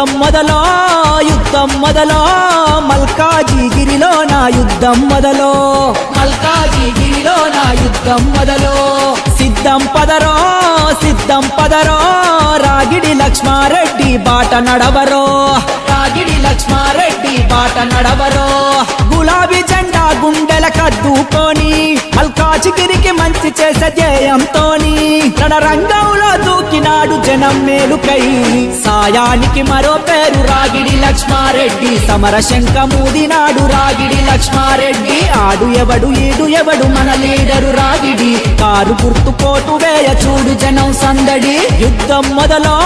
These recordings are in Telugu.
యుద్ధం మొదలో యుద్ధం మొదలో మల్కాజిగిరిలో నా యుద్ధం మొదలో. మల్కాజిగిరిలో నా యుద్ధం మొదలో. సిద్ధం పదరో సిద్ధం పదరో రాగిడి లక్ష్మారెడ్డి బాట నడవరో. రాగిడి లక్ష్మారెడ్డి బాట నడవరో. గులాబీ జెండా గుండెల కద్దుకొని మల్కాజిగిరికి మంచి చేసే జయంతోని రణరంగంలో జనం మేలుకై సాయానికి మరో పేరు రాగిడి లక్ష్మారెడ్డి. సమర శంఖమూదినాడు రాగిడి లక్ష్మారెడ్డి. ఆడు ఎవడు ఈడు ఎవడు మన లీడరు రాగిడి. కారు గుర్తు కోటు వేయ చూడు జనం సందడి. యుద్ధం మొదలో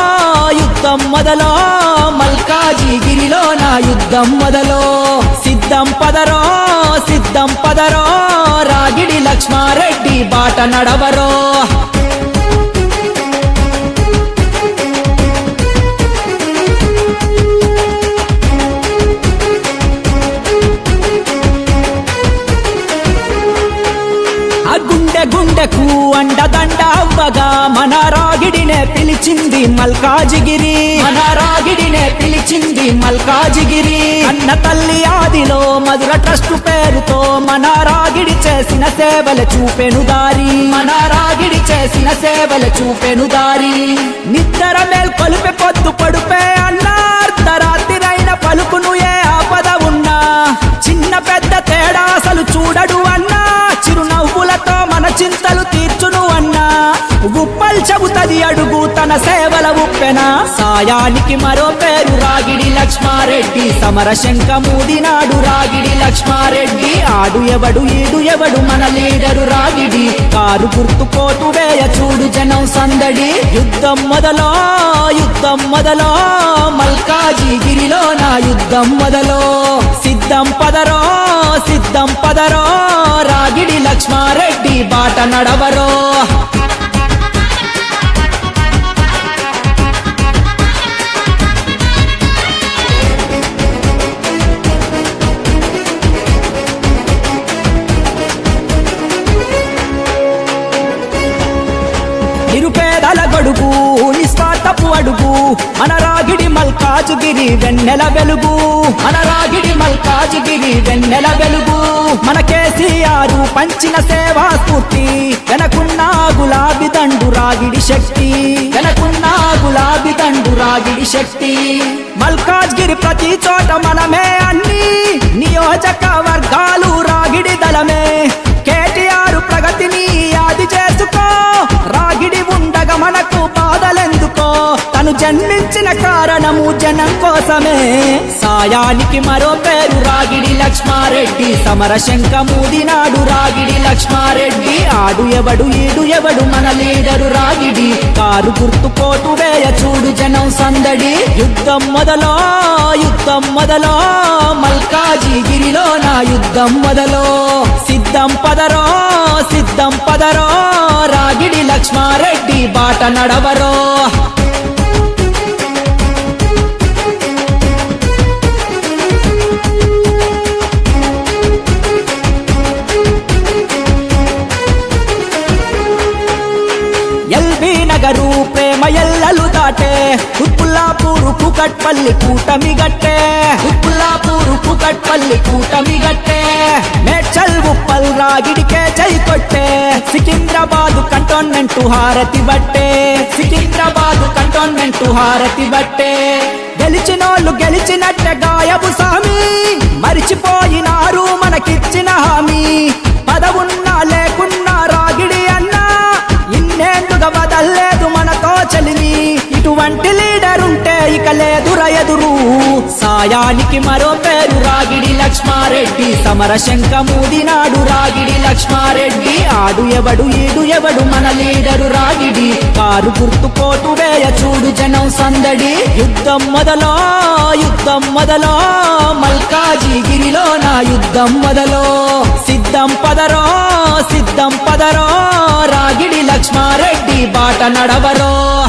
యుద్ధం మొదలో మల్కాజిగిరిలో నా యుద్ధం మొదలో. సిద్ధం పదరో సిద్ధం పదరో రాగిడి లక్ష్మారెడ్డి బాట నడవరో. గుండెకు అండదండ అవ్వగా మన రాగిడినే పిలిచింది మల్కాజిగిరి. మన రాగిడినే పిలిచింది మల్కాజిగిరి. అన్న తల్లి ఆదిలో మధుర ట్రస్ట్ పేరుతో మన రాగిడి చేసిన సేవలు చూపెను దారి. మన రాగిడి చేసిన సేవలు చూపెను దారి. నిద్ర మేల్కొలిపే పొద్దు పడుపే అన్న అర్ధరాత్రిరైన పలుకును ఏ ఆపద ఉన్నా. చిన్న పెద్ద తేడా చెబుతది అడుగు తన సేవల ఉప్పెన. సాయానికి మరో పేరు రాగిడి లక్ష్మారెడ్డి. సమర శంఖమూదినాడు రాగిడి లక్ష్మారెడ్డి. ఆడు ఎవడు ఈడు ఎవడు మన లీడరు రాగిడి. కారు గుర్తు కోటు వేయ చూడు జనం సందడి. యుద్ధం మొదలో యుద్ధం మొదలో. మల్కాజిగిరిలో నా యుద్ధం మొదలో. సిద్ధం పదరో సిద్ధం పదరో. రాగిడి లక్ష్మారెడ్డి బాట నడవరో. అడుగు నిస్వార్థపు అడుగు. మన రాగిడి మల్కాజుగిరి వెన్నెల వెలుగు. మన రాగిడి మల్కాజుగిరి వెన్నెల వెలుగు. మన కేసీఆర్ పంచిన సేవా స్ఫూర్తి వెనకున్న గులాబీ దండు రాగిడి శక్తి. వెనకున్న గులాబీ దండు రాగిడి శక్తి. మల్కాజ్గిరి ప్రతి చోట మనమే అన్ని. నియోజకవర్గాలు రాగిడి దళమే. కేటీఆర్ ప్రగతిని యాది చేసుకో. జన్మించిన కారణము జనం కోసమే. సాయానికి మరో పేరు రాగిడి లక్ష్మారెడ్డి. సమర శంఖమూదినాడు రాగిడి లక్ష్మారెడ్డి. ఆడు ఎవడు ఈడు ఎవడు మన లీడరు రాగిడి. కారు గుర్తుకోటు వేయ చూడు జనం సందడి. యుద్ధం మొదలో యుద్ధం మొదలో. మల్కాజిగిరిలో నా యుద్ధం మొదలో. సిద్ధం పదరో సిద్ధం పదరో. రాగిడి లక్ష్మారెడ్డి బాట నడవరో. ప్రేమ ఎల్లలు దాటే. ఉప్పుల్లాపూరు కుకట్పల్లి కూటమి గట్టే. ఉప్పుల్లాపూరు కుకట్పల్లి కూటమి గట్టే. మేడ్చల్ ఉప్పల్ రాగిడికే చై కొట్టే. సికింద్రాబాదు కంటోన్మెంట్ హారతి బట్టే. సికింద్రాబాదు కంటోన్మెంట్ హారతి బట్టే. గెలిచినోళ్ళు గెలిచినట్టే గాయబు సామి. మరిచిపోయినారు మనకిచ్చిన హారతి సాయానికి మరో పేరు రాగిడి లక్ష్మారెడ్డి. సమర శంఖమూదినాడు రాగిడి లక్ష్మారెడ్డి. ఆడు ఎవడు ఈడు ఎవడు మన లీడరు రాగిడి. కారు గుర్తు కోటు వేయ చూడు జనం సందడి. యుద్ధం మొదలో యుద్ధం మొదలో మల్కాజిగిరిలో నా యుద్ధం మొదలో. సిద్ధం పదరో సిద్ధం పదరో రాగిడి లక్ష్మారెడ్డి బాట నడవరో.